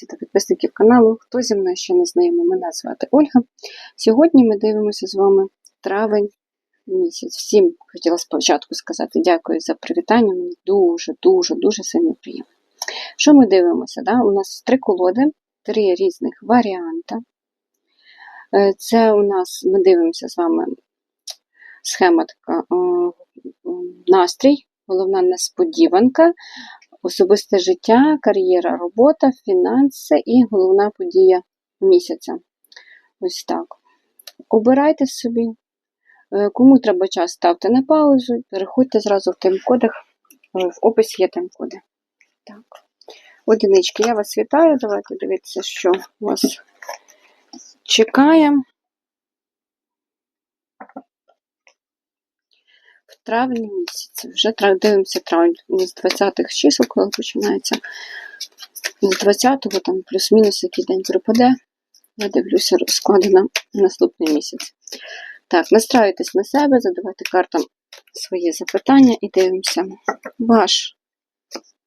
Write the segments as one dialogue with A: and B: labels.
A: гості та підписників каналу. Хто зі мною ще не знайомий, мене звати Ольга. Сьогодні ми дивимося з вами травень місяць. Всім хотіла спочатку сказати дякую за привітання. Мені дуже, дуже, дуже сильно приємно. Що ми дивимося? Да? У нас три колоди, три різних варіанти. Е, Це у нас ми дивимося з вами схема така е, настрій, головна несподіванка, особисте життя, кар'єра, робота, фінанси і головна подія місяця. Ось так. Обирайте собі. Е, Кому треба час, ставте на паузу, переходьте зразу в тайм-кодах. Е, В описі є тайм-коди. Так. Одинички, я вас вітаю. Давайте дивитися, що вас чекає. Травні місяці. Вже дивимося травень з 20-х чисел, коли починається. З 20-го там плюс-мінус який день припаде. Я дивлюся розклади на наступний місяць. Так, настраюйтесь на себе, задавайте картам свої запитання і дивимося. Ваш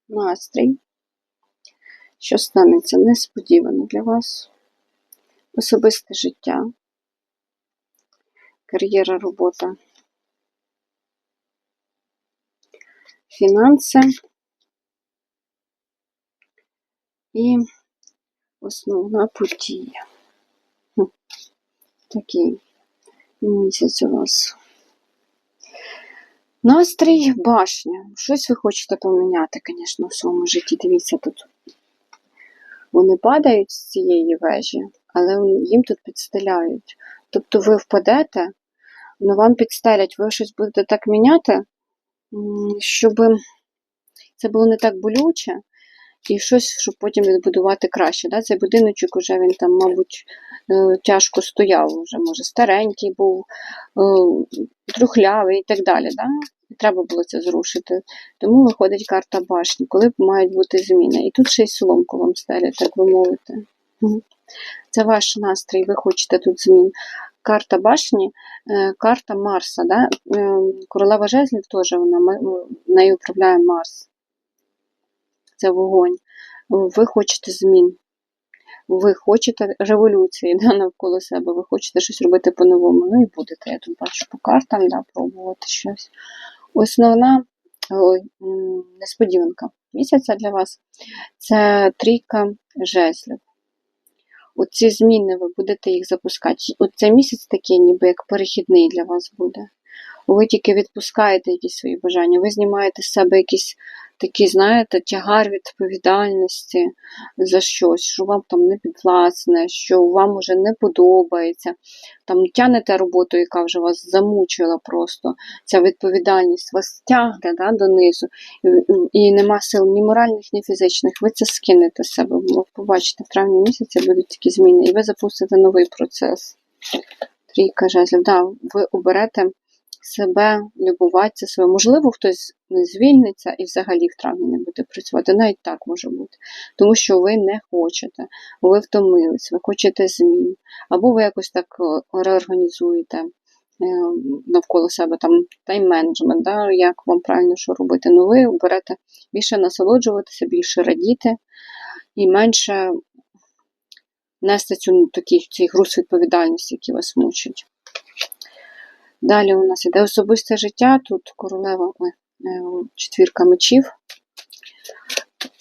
A: настрій. Що станеться несподівано для вас? Особисте життя, кар'єра, робота, фінанси і основна подія. Такий місяць у вас. Настрій башня. Щось ви хочете поміняти, звісно, в своєму житті. Дивіться, тут вони падають з цієї вежі, але їм тут підстеляють. Тобто ви впадете, але вам підстелять, ви щось будете так міняти, щоб це було не так болюче, і щось, щоб потім відбудувати краще. Да? Цей будиночок уже він там, мабуть, е, тяжко стояв, вже, може, старенький був, е, трухлявий і так далі. Да? Треба було це зрушити. Тому виходить карта башні, коли мають бути зміни. І тут ще й соломку вам стелять, так би мовити. Це ваш настрій, ви хочете тут змін. Карта башні, е, карта Марса. Да? Е, Королева жезлів теж вона, нею управляє Марс. Це вогонь. Ви хочете змін. Ви хочете революції да, навколо себе, ви хочете щось робити по-новому. Ну і будете, я тут бачу по картам, да, пробувати щось. Основна м, несподіванка місяця для вас це трійка жезлів. Оці зміни ви будете їх запускати. Оцей місяць такий, ніби як перехідний для вас буде. Ви тільки відпускаєте якісь свої бажання, ви знімаєте з себе якийсь такий, знаєте, тягар відповідальності за щось, що вам там не підвласне, що вам уже не подобається. Там тянете роботу, яка вже вас замучила просто. Ця відповідальність вас тягне да, донизу, і, і нема сил ні моральних, ні фізичних. Ви це скинете з себе. Побачите, в травні місяці будуть такі зміни, і ви запустите новий процес. Трійка жезлів. Да, ви оберете себе, любуватися себе. Можливо, хтось не звільниться і взагалі в травні не буде працювати. Навіть так може бути. Тому що ви не хочете, ви втомились, ви хочете змін. Або ви якось так е, реорганізуєте е, навколо себе там тайм-менеджмент, да, як вам правильно що робити. Ну ви оберете більше насолоджуватися, більше радіти і менше нести цю такий, цей груз відповідальності, який вас мучить. Далі у нас іде особисте життя. Тут королева е, четвірка мечів.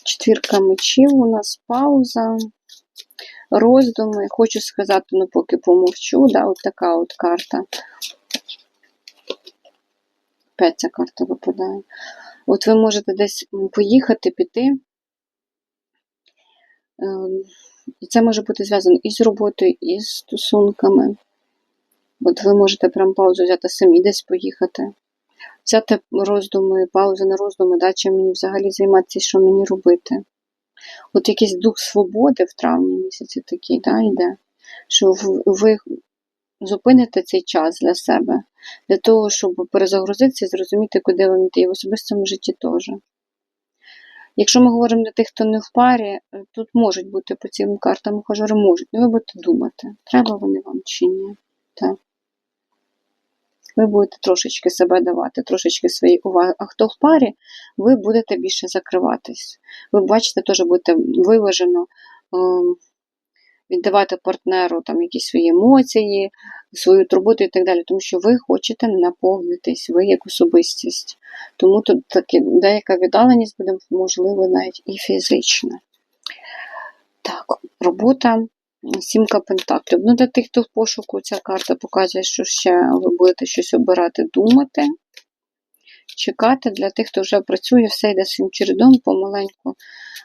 A: Четвірка мечів у нас пауза, роздуми. Хочу сказати, ну поки помовчу, да, от така от карта. Опять ця карта випадає. От ви можете десь поїхати, піти. Ем, І це може бути зв'язано і з роботою, і з стосунками. От ви можете прям паузу взяти самі десь поїхати. Взяти роздуми, паузу на роздуми, да, чим мені взагалі займатися, що мені робити. От якийсь дух свободи в травні місяці такий, да, йде, що ви зупините цей час для себе, для того, щоб перезагрузитися і зрозуміти, куди вам йти, і в особистому житті теж. Якщо ми говоримо для тих, хто не в парі, тут можуть бути по цим картам ухажори можуть, але ви будете думати, треба вони вам чи ні. Так. Ви будете трошечки себе давати, трошечки своєї уваги. А хто в парі, ви будете більше закриватись. Ви бачите, теж будете виважено віддавати партнеру там якісь свої емоції, свою турботу і так далі, тому що ви хочете наповнитись, ви як особистість. Тому тут таки деяка віддаленість буде, можливо, навіть і фізична. Так, робота. Сімка пентаклів. Ну, для тих, хто в пошуку, ця карта показує, що ще ви будете щось обирати, думати, чекати. Для тих, хто вже працює, все йде своїм чередом, помаленьку.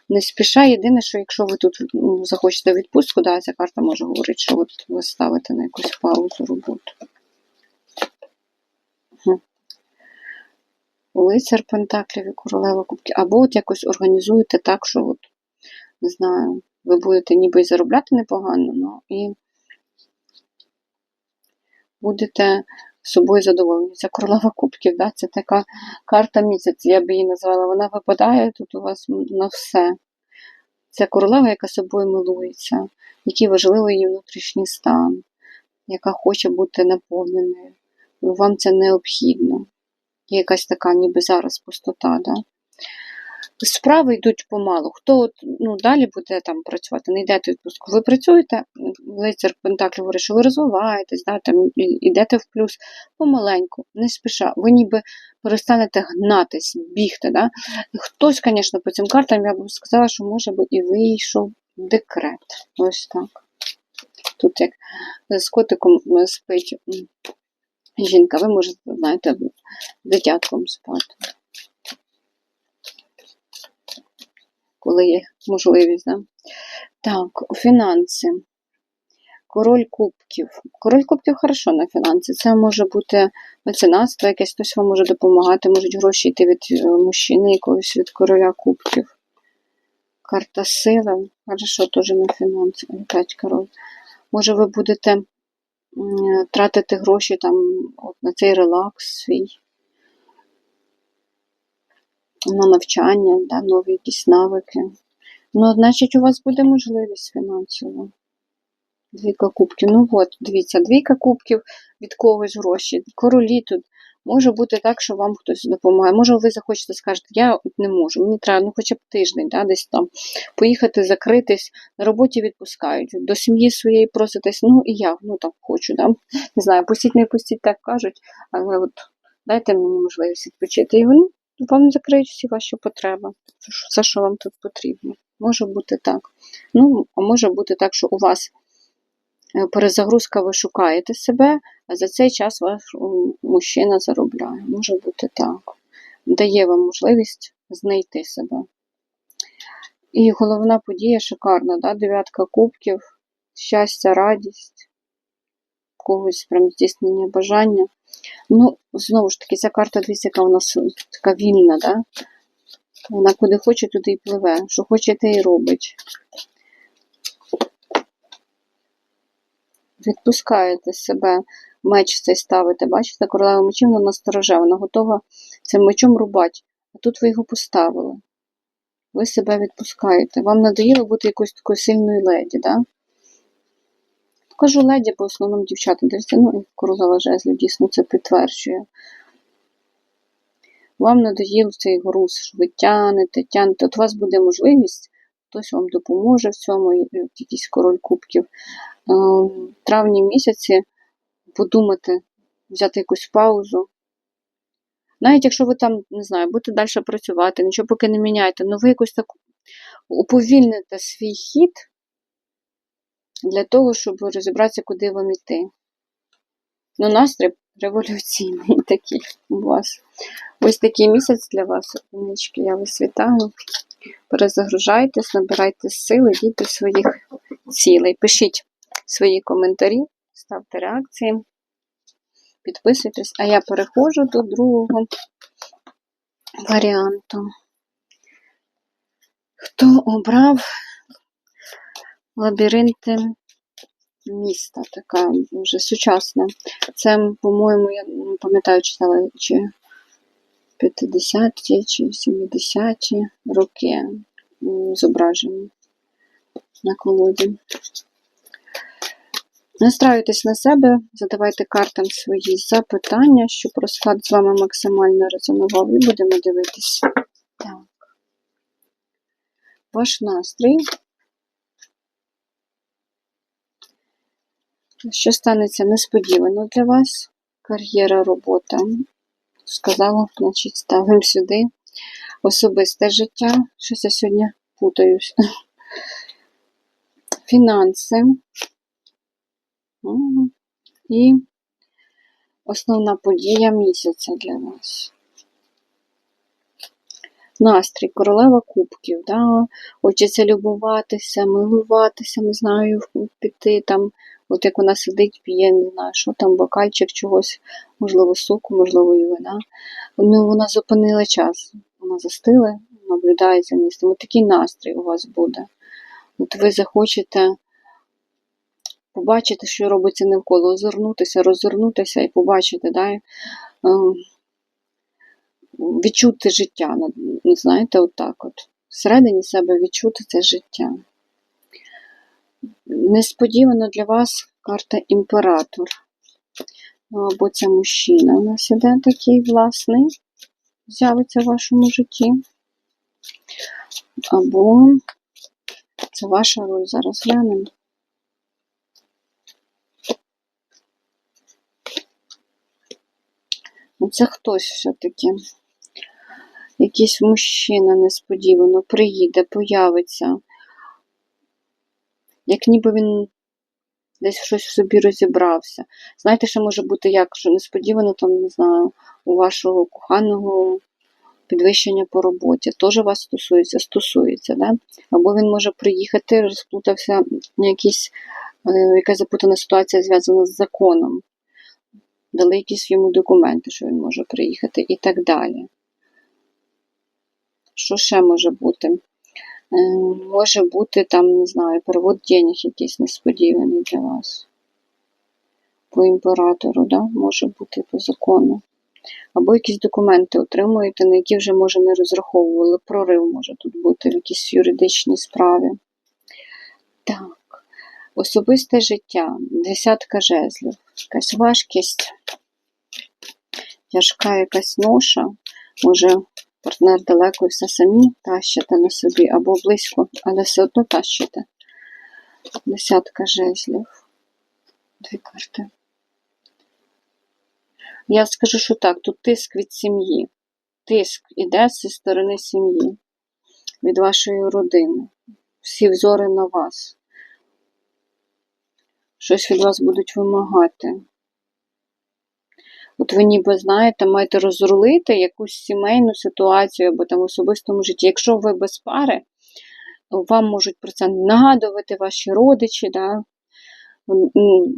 A: Не спіша. Єдине, що якщо ви тут ну, захочете відпустку, да, ця карта може говорити, що от ви ставите на якусь паузу роботу. Лицар Пентаклів і королева кубків. Або от якось організуєте так, що от, не знаю, ви будете ніби заробляти непогано, ну і будете собою задоволені. Це королева кубків, да? це така карта місяць, я би її назвала. Вона випадає тут у вас на все. Це королева, яка собою милується, який важливий її внутрішній стан, яка хоче бути наповненою. Вам це необхідно. Є якась така, ніби зараз пустота. Да? Справи йдуть помалу. Хто от, ну, далі буде там працювати, не йдете в відпустку. Ви працюєте, лицар Пентаклі говорить, що ви розвиваєтесь, да, там, йдете в плюс помаленьку, не спіша. Ви ніби перестанете гнатись, бігти. Да? Хтось, звісно, по цим картам я б сказала, що може би і вийшов декрет. Ось так. Тут як з котиком спить жінка, ви можете, знаєте, дитятком спати. Коли є можливість. Да? Так, фінанси. Король кубків. Король кубків хорошо на фінанси. Це може бути меценатство, якесь хтось вам може допомагати, можуть гроші йти від е, мужчини, якогось від короля кубків. Карта сили. Хорошо, теж на фінанси. Опять король. Може, ви будете тратити гроші там от на цей релакс свій на навчання, да, нові якісь навики. Ну, значить, у вас буде можливість фінансово. Двійка кубків. Ну от, дивіться, двійка кубків від когось гроші. Королі тут. Може бути так, що вам хтось допомагає. Може, ви захочете скажете, я не можу, мені треба ну, хоча б тиждень, да, десь там поїхати, закритись, на роботі відпускають, до сім'ї своєї проситесь, ну і я ну так хочу. Да? Не знаю, пустіть, не пустіть, так кажуть, але от дайте мені можливість відпочити. І вони вам закриють всі ваші потреби, все, що вам тут потрібно. Може бути так. Ну, а може бути так, що у вас е, перезагрузка, ви шукаєте себе, а за цей час ваш мужчина заробляє. Може бути так. Дає вам можливість знайти себе. І головна подія шикарна, да? дев'ятка кубків, щастя, радість, когось прям здійснення бажання. Ну, знову ж таки, ця карта, дивіться, яка у нас така вільна, да? Вона куди хоче, туди і пливе. Що хоче, те і робить. Відпускаєте себе, меч цей ставите. Бачите, королева мечів вона настороже, вона готова цим мечом рубати. А тут ви його поставили. Ви себе відпускаєте. Вам надоїло бути якоюсь такою сильною леді, да? Кажу леді, бо в основному дівчата дивляться, ну і королева жезлів дійсно це підтверджує. Вам надоїв цей груз, що ви тянете, тянете. От у вас буде можливість, хтось вам допоможе в цьому, якийсь король кубків. В травні місяці подумати, взяти якусь паузу. Навіть якщо ви там, не знаю, будете далі працювати, нічого поки не міняєте, але ви якось так уповільните свій хід для того, щоб розібратися, куди вам іти. Ну, настрій революційний такий у вас. Ось такий місяць для вас, одинички, я вас вітаю. Перезагружайтесь, набирайте сили, йдіть до своїх цілей. Пишіть свої коментарі, ставте реакції, підписуйтесь, а я переходжу до другого варіанту. Хто обрав лабіринти міста, така вже сучасна. Це, по-моєму, я не пам'ятаю, читала чи 50-ті чи 70-ті роки зображені на колоді. Настраюйтесь на себе, задавайте картам свої запитання, щоб розклад з вами максимально резонував, і будемо дивитися. Так. Ваш настрій Що станеться несподівано для вас? Кар'єра, робота. Сказала, значить, ставимо сюди. Особисте життя. Щось я сьогодні путаюсь. Фінанси. І основна подія місяця для вас. Настрій, королева кубків, да? хочеться любуватися, милуватися, не знаю, піти там, от як вона сидить, п'є, не знаю, що там, бокальчик чогось, можливо, соку, можливо, і вина. Ну, вона зупинила час, вона застила, наблюдає за містом. От такий настрій у вас буде. От ви захочете побачити, що робиться навколо, озирнутися, розвернутися і побачити, да? ем, відчути життя. Знаєте, отак от. Всередині себе відчути це життя. Несподівано для вас карта імператор. Ну, або це мужчина у нас іде такий власний, з'явиться в вашому житті. Або це ваша роль. Зараз глянемо. Ну, це хтось все-таки. Якийсь мужчина несподівано приїде, появиться. Як ніби він десь щось в собі розібрався. Знаєте, що може бути як, що несподівано там, не знаю, у вашого коханого підвищення по роботі. Теж вас стосується, стосується, да? Або він може приїхати, розплутався якісь, е, якась запутана ситуація зв'язана з законом. Дали якісь йому документи, що він може приїхати, і так далі. Що ще може бути? Е, може бути там, не знаю, перевод денег якийсь несподіваний для вас. По імператору, да? може бути по закону. Або якісь документи отримуєте, на які вже, може, не розраховували. Прорив може тут бути в якійсь юридичній справі. Так, особисте життя, десятка жезлів, якась важкість, тяжка якась ноша, може партнер далеко і все самі тащите на собі або близько, але все одно тащите. Десятка жезлів. Дві карти. Я скажу, що так, тут тиск від сім'ї. Тиск іде зі сторони сім'ї, від вашої родини. Всі взори на вас. Щось від вас будуть вимагати. От ви ніби знаєте, маєте розрулити якусь сімейну ситуацію або там в особистому житті. Якщо ви без пари, вам можуть про це нагадувати ваші родичі, да?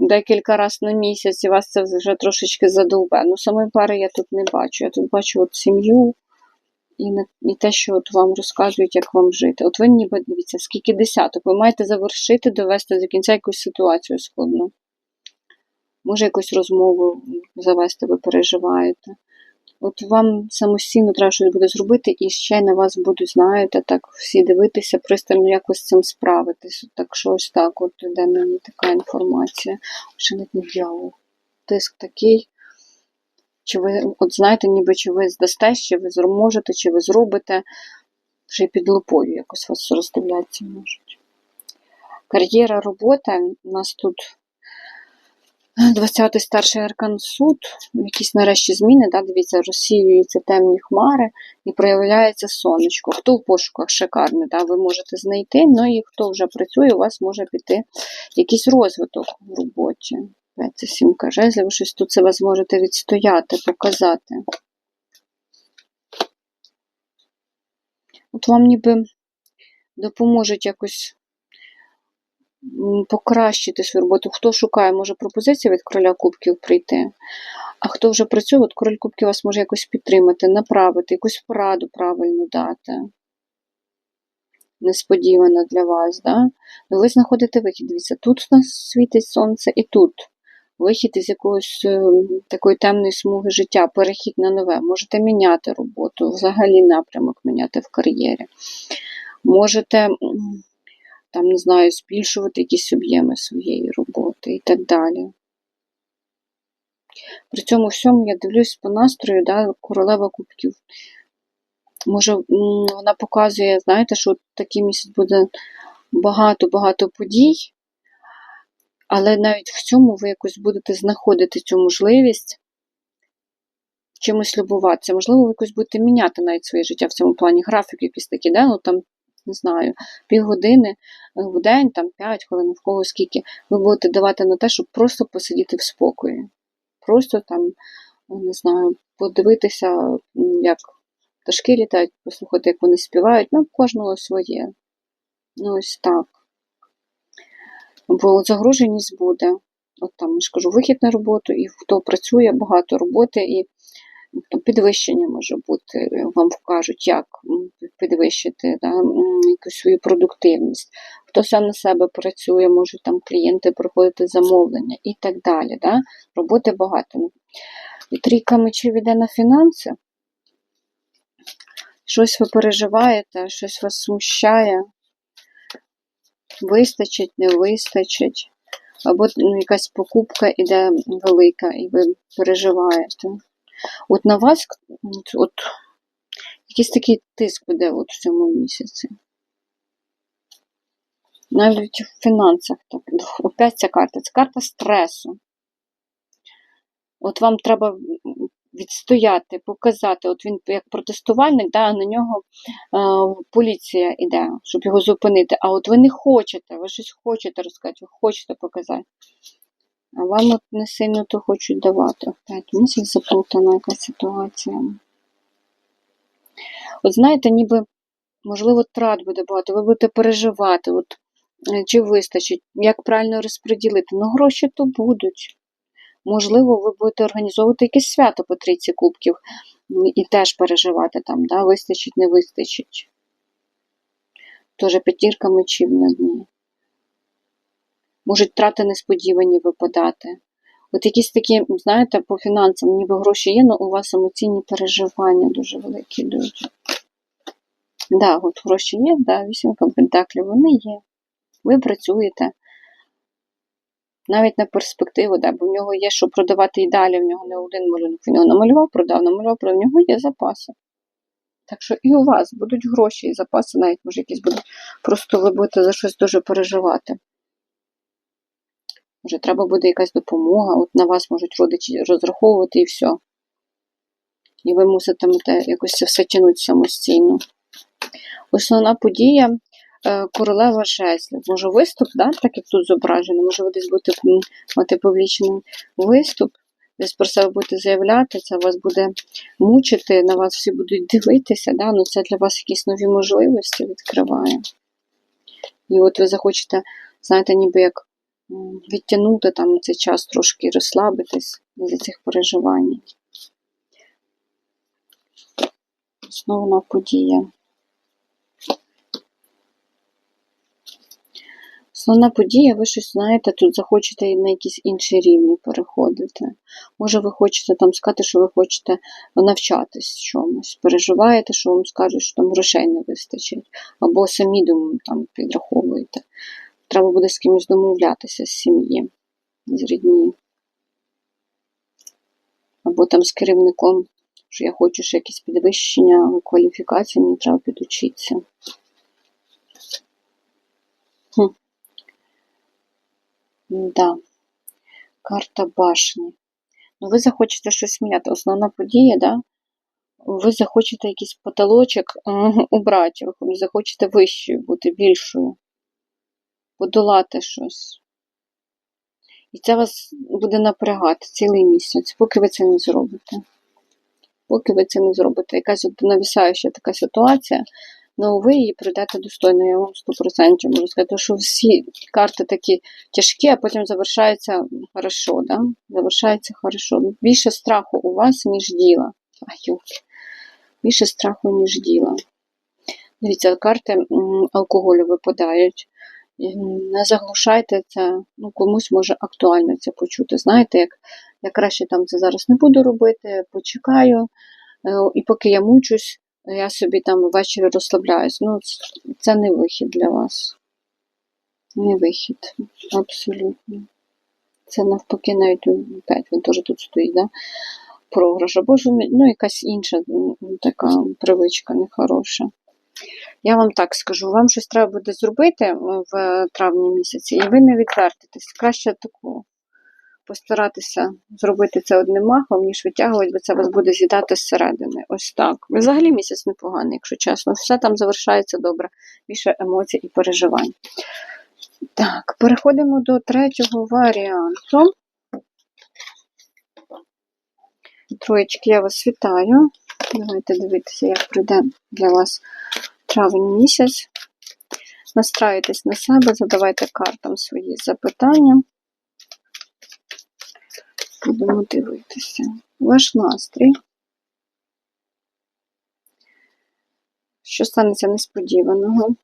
A: декілька разів на місяць, і вас це вже трошечки задовбе. Ну, саме пари я тут не бачу. Я тут бачу от сім'ю і і те, що от вам розказують, як вам жити. От ви ніби дивіться, скільки десяток, ви маєте завершити, довести до кінця якусь ситуацію складну. Може, якусь розмову завести, ви переживаєте. От вам самостійно треба щось буде зробити, і ще на вас будуть, знаєте, так всі дивитися, пристально якось з цим справитись. Так що ось так, от іде мені така інформація. Ще не дьявол. Тиск такий. Чи ви, от знаєте, ніби чи ви здасте, чи ви зможете, чи ви зробите, й під лупою якось вас роздивляться можуть. Кар'єра, робота у нас тут 20-й старший аркан суд, якісь нарешті зміни, да, дивіться, розсіюються темні хмари і проявляється сонечко. Хто в пошуках шикарний, да, ви можете знайти, ну і хто вже працює, у вас може піти якийсь розвиток в роботі. Це сімка жезлів, щось тут себе зможете відстояти, показати. От вам ніби допоможуть якось покращити свою роботу. Хто шукає, може пропозиція від короля кубків прийти. А хто вже працює, от король кубків вас може якось підтримати, направити, якусь пораду правильно дати. Несподівано для вас, да? Ну, ви знаходите вихід. Дивіться, тут у нас світить сонце і тут. Вихід із якоїсь е, такої темної смуги життя, перехід на нове. Можете міняти роботу, взагалі напрямок міняти в кар'єрі. Можете там, не знаю, збільшувати якісь об'єми своєї роботи і так далі. При цьому всьому я дивлюсь по настрою, да, королева кубків. Може, вона показує, знаєте, що такий місяць буде багато-багато подій, Але навіть в цьому ви якось будете знаходити цю можливість чимось любуватися. Можливо, ви якось будете міняти навіть своє життя в цьому плані. Графік якийсь такий, да? ну там, не знаю, півгодини в день, там 5 хвилин, в кого скільки, ви будете давати на те, щоб просто посидіти в спокої. Просто там, не знаю, подивитися, як пташки літають, послухати, як вони співають, ну, кожного своє. Ну, ось так. Бо загруженість буде. От там, я ж кажу, вихід на роботу, і хто працює, багато роботи, і то підвищення може бути, вам вкажуть, як підвищити да, якусь свою продуктивність. Хто сам на себе працює, можуть там клієнти проходити замовлення і так далі. Да? Роботи багато. Ну, трійка мечів іде на фінанси. Щось ви переживаєте, щось вас смущає. Вистачить, не вистачить. Або ну, якась покупка іде велика, і ви переживаєте. От на вас от, якийсь такий тиск буде от в цьому місяці. Навіть в фінансах. Так. Опять ця карта. Це карта стресу. От вам треба відстояти, показати. От він як протестувальник, да, на нього е, поліція йде, щоб його зупинити. А от ви не хочете, ви щось хочете розказати, ви хочете показати. А вам от не сильно то хочуть давати. Опять місяць заплутана якась ситуація. От знаєте, ніби, можливо, трат буде багато, ви будете переживати, от, е, чи вистачить, як правильно розподілити. Ну, гроші то будуть. Можливо, ви будете організовувати якесь свято по трійці кубків і теж переживати там, да, вистачить, не вистачить. Тоже п'ятірка мечів на дні. Можуть трати несподівані випадати. От якісь такі, знаєте, по фінансам, ніби гроші є, але у вас емоційні переживання дуже великі йдуть. Да, от гроші є, да, вісімка пентаклів, вони є. Ви працюєте. Навіть на перспективу, да, бо в нього є, що продавати і далі, в нього не один малюнок. Він його намалював, продав, намалював, продав, в нього є запаси. Так що і у вас будуть гроші і запаси, навіть може якісь будуть. Просто ви будете за щось дуже переживати. Може, треба буде якась допомога, от на вас можуть родичі розраховувати і все. І ви муситимете якось це все тягнути самостійно. Основна подія е, королева жезлів. Може виступ, да? так як тут зображено, може ви десь будете мати публічний виступ, десь про себе будете заявляти, це вас буде мучити, на вас всі будуть дивитися, да? ну це для вас якісь нові можливості відкриває. І от ви захочете, знаєте, ніби як відтягнути там цей час трошки розслабитись з цих переживань. Основна подія. Основна подія, ви щось знаєте, тут захочете і на якісь інші рівні переходити. Може, ви хочете там сказати, що ви хочете навчатись чомусь. Переживаєте, що вам скажуть, що там грошей не вистачить. Або самі дум, там підраховуєте. Треба буде з кимось домовлятися з сім'ї, з рідні. Або там з керівником, що я хочу ще якесь підвищення кваліфікації, мені треба підучитися. Хм. Да. Карта башні. Ну, ви захочете щось міняти. Основна подія, да? Ви захочете якийсь потолочок убрати, ви захочете вищою бути, більшою, подолати щось. І це вас буде напрягати цілий місяць, поки ви це не зробите. Поки ви це не зробите. Якась навісаюча така ситуація, Ну, ви її пройдете достойно, я вам 100% можу сказати, що всі карти такі тяжкі, а потім завершаються хорошо, да? Завершається хорошо. Більше страху у вас, ніж діла. Більше страху, ніж діла. Дивіться, карти алкоголю випадають. Не заглушайте це, ну комусь може актуально це почути. Знаєте, як я краще там це зараз не буду робити, почекаю, е, і поки я мучусь, я собі там ввечері розслабляюсь. Ну, це- не вихід для вас. Не вихід. Абсолютно. Це навпаки навіть опять він теж тут стоїть, да? Програш. Або ж ну, якась інша така привичка нехороша. Я вам так скажу, вам щось треба буде зробити е, в травні місяці, і ви не відвертитесь. Краще таку постаратися зробити це одним махом, ніж витягувати, бо це вас буде з'їдати зсередини. Ось так. Взагалі місяць непоганий, якщо чесно. Все там завершається добре. Більше емоцій і переживань. Так, переходимо до третього варіанту. Троєчки, я вас вітаю. Давайте дивитися, як прийде для вас травень місяць. Настраюйтесь на себе, задавайте картам свої запитання. Будемо дивитися. Ваш настрій. Що станеться несподіваного?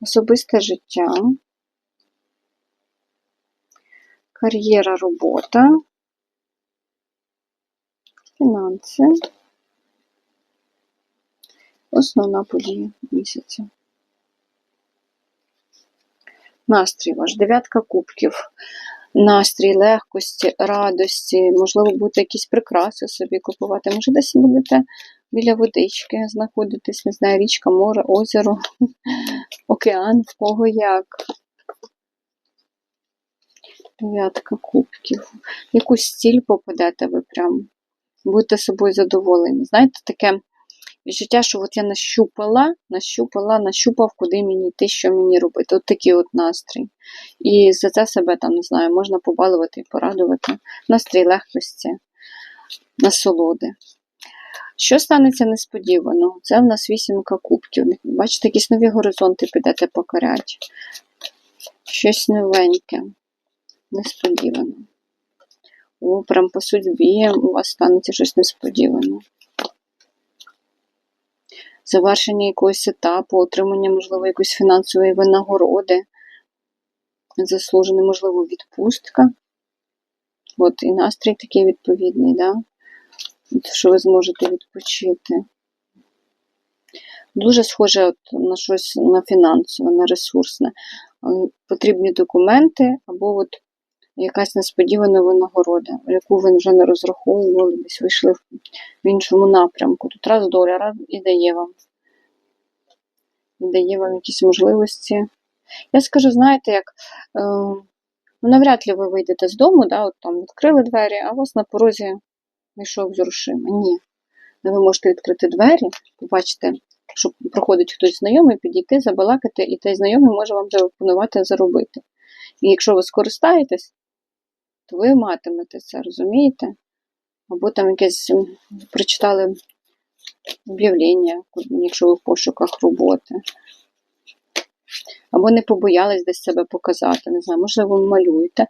A: Особисте життя, кар'єра, робота, фінанси, основна подія місяця. Настрій ваш, дев'ятка кубків, настрій, легкості, радості, можливо, будете якісь прикраси собі купувати. Може, десь будете біля водички знаходитись, не знаю, річка, море, озеро, океан, в кого як. Дев'ятка кубків. Якусь стіль попадете ви прям. Будете собою задоволені. Знаєте, таке відчуття, що от я нащупала, нащупала, нащупав, куди мені йти, що мені робити. От такий от настрій. І за це себе там, не знаю, можна побалувати і порадувати. Настрій легкості, насолоди. Що станеться несподівано? Це в нас вісімка кубків. Бачите, якісь нові горизонти підете покорять. Щось новеньке, несподівано. О, прям по судьбі у вас станеться щось несподіване. Завершення якогось етапу, отримання, можливо, якоїсь фінансової винагороди, заслужена, можливо, відпустка. От, і настрій такий відповідний, да? що ви зможете відпочити. Дуже схоже от на щось на фінансове, на ресурсне. Е, Потрібні документи або от якась несподівана винагорода, яку ви вже не розраховували, десь вийшли в іншому напрямку. Тут раз доля, раз і дає вам. І дає вам якісь можливості. Я скажу, знаєте, як е, ну, навряд ли ви вийдете з дому, да, от там відкрили двері, а у вас на порозі йшов з грошима. Ні. Ви можете відкрити двері, побачите, що проходить хтось знайомий, підійти, забалакати, і той знайомий може вам запропонувати заробити. І якщо ви скористаєтесь, ви матимете це, розумієте? Або там якесь прочитали об'явлення, якщо ви в пошуках роботи. Або не побоялись десь себе показати, не знаю, можливо, ви малюєте,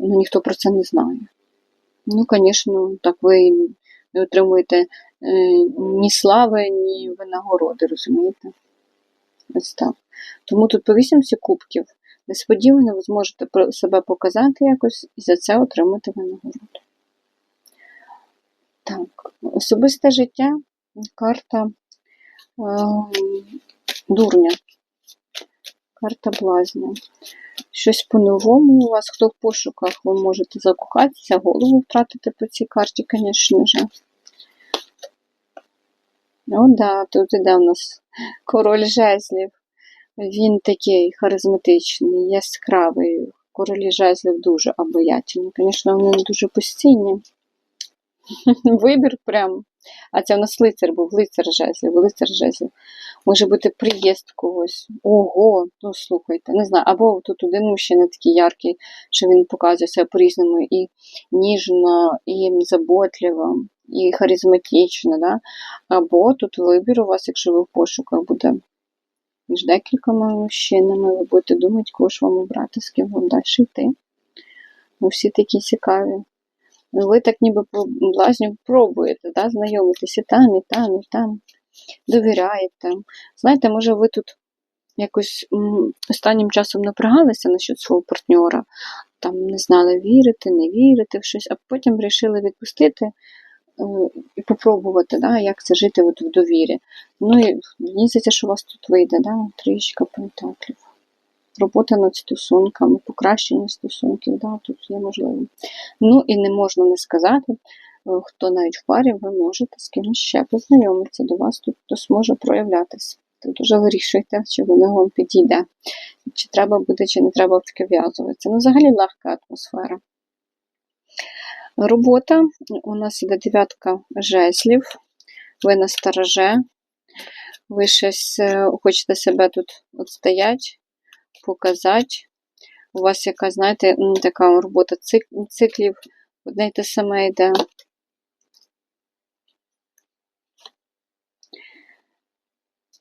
A: але ніхто про це не знає. Ну, звісно, так ви не отримуєте е, ні слави, ні винагороди, розумієте? Ось так. Тому тут по вісімці кубків несподівано ви зможете себе показати якось і за це отримати винагороду. Так, особисте життя, карта е, дурня, карта блазня. Щось по-новому у вас, хто в пошуках, ви можете закохатися, голову втратити по цій карті, звісно ж. Ну да, тут іде у нас король жезлів. Він такий харизматичний, яскравий. Королі жезлів дуже обаятельні. Звісно, вони дуже постійні. Вибір прям. А це в нас лицар був, лицар жезлів, лицар жезлів. Може бути приїзд когось. Ого, ну слухайте, не знаю. Або тут один мужчина такий яркий, що він показує себе по-різному і ніжно, і заботливо, і харизматично. Да? Або тут вибір у вас, якщо ви в пошуках буде між декількома мужчинами, ви будете кого ж вам обрати, з ким вам далі йти. Ну, всі такі цікаві. Ну, ви так ніби по блазню пробуєте, да, знайомитися там, і там, і там, довіряєте. Знаєте, може, ви тут якось останнім часом напрягалися насчет свого партнера, там не знали, вірити, не вірити в щось, а потім вирішили відпустити і попробувати, да, як це жити от в довірі. Ну і мені здається, що у вас тут вийде, да, трішка пентаклів. Робота над стосунками, покращення стосунків, да, тут є можливо. Ну і не можна не сказати, хто навіть в парі, ви можете з кимось ще познайомитися. До вас тут хтось може проявлятися. Тут вже вирішуйте, чи воно вам підійде, чи треба буде, чи не треба таке в'язуватися. Ну, взагалі легка атмосфера. Робота. У нас іде дев'ятка жезлів, ви на стороже, ви щось е, хочете себе тут отстоять, показати. У вас якась, знаєте, така робота циклів, одне й те саме йде.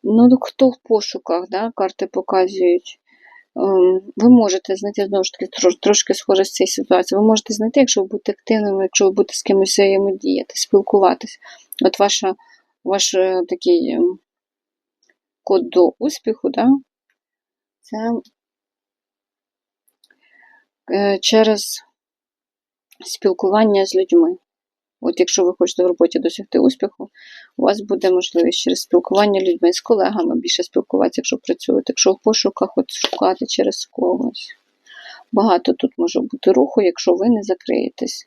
A: Ну, ну, хто в пошуках, да, карти показують. Ем, Ви можете знайти, знову ж таки, трошки схоже з цієї ситуації. Ви можете знайти, якщо ви будете активними, якщо ви будете з кимось взаємодіяти, спілкуватись. От ваша, ваш е, такий ем, код до успіху, да, це е, через спілкування з людьми. От якщо ви хочете в роботі досягти успіху, у вас буде можливість через спілкування людьми, з колегами більше спілкуватися, якщо працюєте. Якщо в пошуках, от шукати через когось. Багато тут може бути руху, якщо ви не закриєтесь.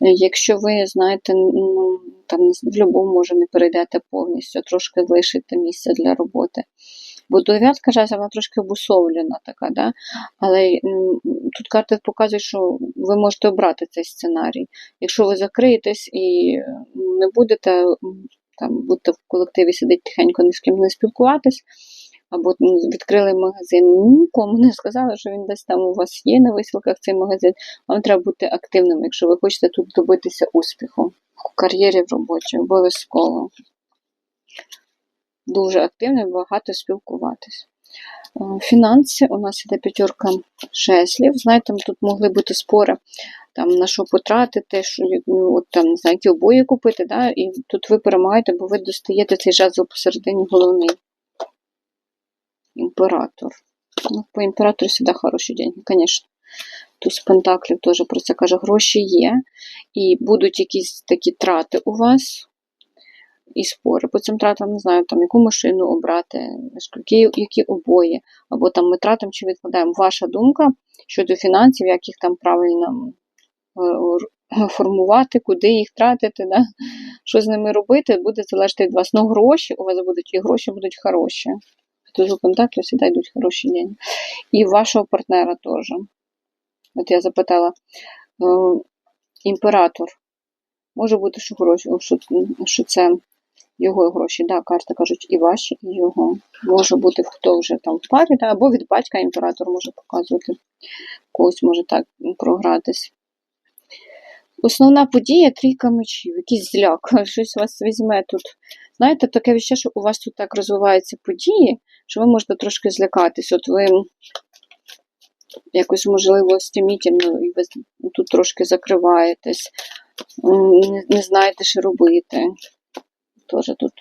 A: Якщо ви знаєте, ну, там в будь-якому може не перейдете повністю, трошки лишите місце для роботи. Бо дев'ятка жезлів, вона трошки обусовлена така, да? але тут карти показують, що ви можете обрати цей сценарій. Якщо ви закриєтесь і не будете там будете в колективі сидіти тихенько, ні з ким не спілкуватись, або відкрили магазин, нікому не сказали, що він десь там у вас є на висілках цей магазин. Вам треба бути активним, якщо ви хочете тут добитися успіху в кар'єрі, в роботі, обов'язково. Дуже активним, багато спілкуватись. Е, Фінанси у нас іде п'ятерка жезлів. Знаєте, тут могли бути спори там, на що потратити, що, ну, от, там, не знаю, які обої купити, да? і тут ви перемагаєте, бо ви достаєте цей жезл посередині головний. Імператор. Ну, по імператору завжди хороші деньги, звісно. Туз Пентаклів теж про це каже, гроші є, і будуть якісь такі трати у вас, і спори. По цим тратам, не знаю, там, яку машину обрати, які, які обої, або там ми тратимо чи відкладаємо. Ваша думка щодо фінансів, як їх там правильно е, формувати, куди їх тратити, да? що з ними робити, буде залежати від вас. Ну, гроші у вас будуть, і гроші будуть хороші. Тузу Пентаклів завжди йдуть хороші дні. І вашого партнера теж. От я запитала, е, імператор. Може бути, що гроші, що, що це його гроші. Да, карти кажуть, і ваші, і його. Може бути, хто вже там в парі, да, або від батька імператор може показувати. Когось може так програтись. Основна подія трійка мечів, якийсь зляк, щось вас візьме тут. Знаєте, таке відчуття, що у вас тут так розвиваються події, що ви можете трошки злякатись. От ви якось, можливо, стімітельно, і ви тут трошки закриваєтесь, не знаєте, що робити. Теж тут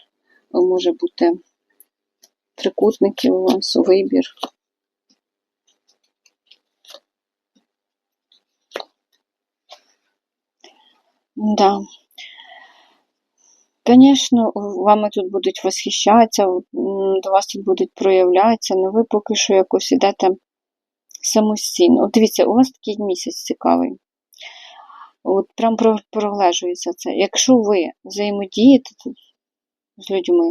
A: може бути трикутники у вас, вибір. Да. Звісно, вами тут будуть восхищатися, до вас тут будуть проявлятися, але ви поки що якось ідете самостійно. От дивіться, у вас такий місяць цікавий. От прям про- проглежується це. Якщо ви взаємодієте з людьми,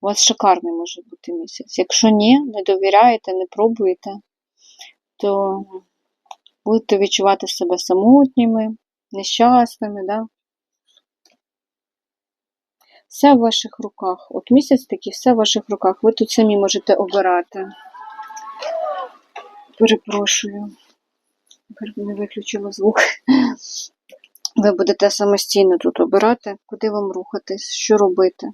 A: у вас шикарний може бути місяць. Якщо ні, не довіряєте, не пробуєте, то будете відчувати себе самотніми, нещасними, да? Все в ваших руках. От місяць такий, все в ваших руках. Ви тут самі можете обирати. Перепрошую. Не виключила звук. Ви будете самостійно тут обирати, куди вам рухатись, що робити.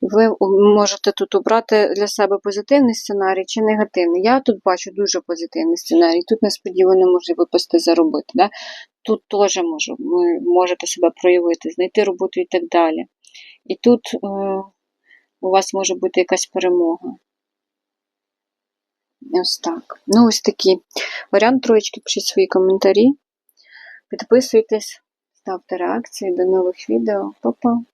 A: Ви можете тут обрати для себе позитивний сценарій чи негативний. Я тут бачу дуже позитивний сценарій. Тут несподівано може випасти заробити. Да? Тут теж може, ви можете себе проявити, знайти роботу і так далі. І тут е, у вас може бути якась перемога. Ось так. Ну, ось такий варіант троєчки. Пишіть свої коментарі. Підписуйтесь, ставте реакції. До нових відео. Па-па!